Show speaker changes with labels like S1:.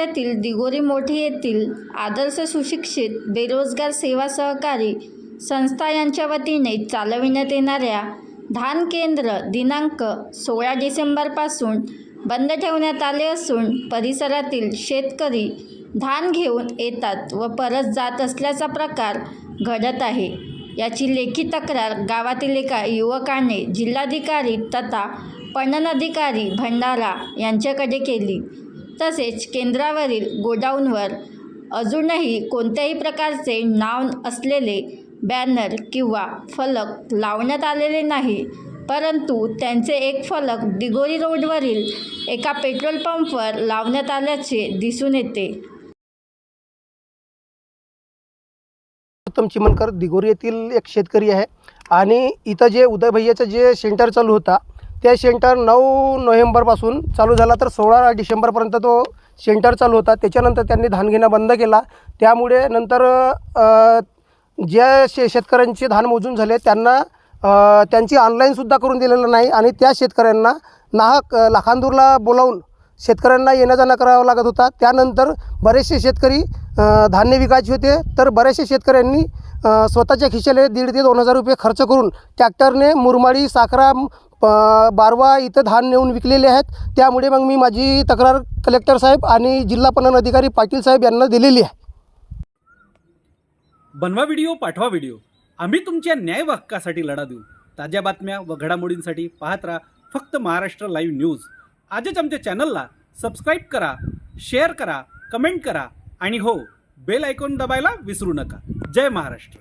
S1: जिल्ह्यातील दिगोरी मोठी येथील आदर्श सुशिक्षित बेरोजगार सेवा सहकारी संस्था यांच्या वतीने चालविण्यात येणाऱ्या धान केंद्र दिनांक सोळा डिसेंबरपासून बंद ठेवण्यात आले असून परिसरातील शेतकरी धान घेऊन येतात व परत जात असल्याचा प्रकार घडत आहे. याची लेखी तक्रार गावातील एका युवकाने जिल्हाधिकारी तथा पणन अधिकारी भंडारा यांच्याकडे केली. तसेच केंद्रावरील गोडाऊनवर अजूनही कोणत्याही प्रकारचे नाव असलेले बॅनर किंवा फलक लावण्यात आलेले नाही. परंतु त्यांचे एक फलक दिगोरी रोडवरील एका पेट्रोल पंपवर लावण्यात आल्याचे दिसून येते.
S2: उत्तम चिमनकर दिगोरी येथील एक शेतकरी आहे आणि इथं जे उदय भैयाचं जे सेंटर चालू होता ते सेंटर नऊ नोव्हेंबरपासून चालू झाला तर सोळा डिसेंबरपर्यंत तो सेंटर चालू होता. त्याच्यानंतर त्यांनी धान घेणं बंद केला. त्यामुळे नंतर ज्या शे शेतकऱ्यांचे धान मोजून झाले त्यांना त्यांची ऑनलाईनसुद्धा करून दिलेलं नाही आणि त्या शेतकऱ्यांना नाहक लाखांदूरला बोलावून शेतकऱ्यांना येणं जाणं करावं लागत होता. त्यानंतर बरेचसे शेतकरी धान्य विकायचे होते. तर बऱ्याचशा शेतकऱ्यांनी स्वतःच्या खिशाले दीड ते दोन हजार रुपये खर्च करून ट्रॅक्टरने मुरमाडी साखरा प बारवा इथं धान नेऊन विकलेले आहेत. त्यामुळे मग मी माझी तक्रार कलेक्टर साहेब आणि जिल्हा पणन अधिकारी पाटील साहेब यांना दिलेली आहे.
S3: बनवा व्हिडिओ पाठवा व्हिडिओ. आम्ही तुमच्या न्याय हक्कासाठी लढा देऊ. ताज्या बातम्या व घडामोडींसाठी पाहत राहा फक्त महाराष्ट्र लाईव्ह न्यूज. आजच आमच्या चॅनलला सबस्क्राईब करा शेअर करा कमेंट करा आणि हो बेल आयकॉन दबायला विसरू नका. जय महाराष्ट्र.